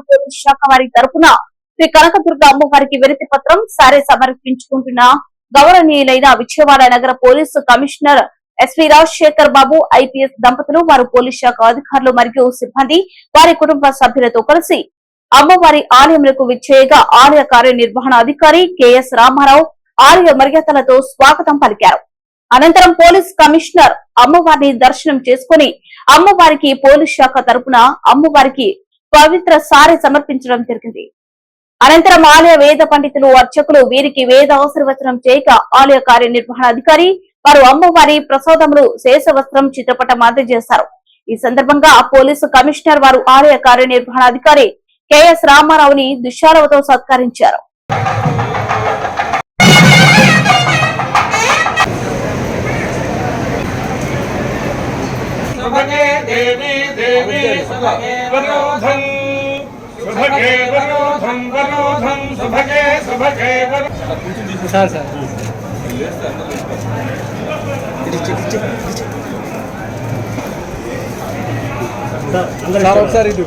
జ్యోతిష్ శాఖ వారి తరఫున శ్రీ కనకదుర్గ అమ్మవారికి వినతి పత్రం సారే సమర్పించుకుంటున్న గౌరవనీయులైన విజయవాడ నగర police commissioner S V Rajasekhar Babu IPS దంపతులు వారు పోలీస్ శాఖ అధికారులు మరియు సిబ్బంది వారి కుటుంబ సభ్యులతో కలిసి అమ్మవారి ఆలయములకు విచ్చేయగా ఆలయ కార్యనిర్వహణ అధికారి కెఎస్ రామారావు ఆలయ మర్యాదలతో స్వాగతం పలికారు. అనంతరం పోలీస్ కమిషనర్ అమ్మవారిని దర్శనం చేసుకుని అమ్మవారికి పోలీస్ శాఖ తరపున అమ్మవారికి పవిత్ర సారి సమర్పించడం జరిగింది అనంతరం ఆలయ వేద పండితులు అర్చకులు వీరికి వేద ఆశీర్వచనం చేయక ఆలయ కార్యనిర్వహణ అధికారి వారు అమ్మవారి ప్రసాదములు శేషవస్త్రం చిత్రపటం అందజేశారు ఈ సందర్భంగా పోలీసు కమిషనర్ వారు ఆలయ కార్యనిర్వహణ అధికారి కెఎస్ రామారావుని దుశ్శాలవతో సత్కరించారు सुभगे देवी देवी సుభగే వరోధం వరోధం సుభగే సుభగే సార్ ఒకసారి ఇది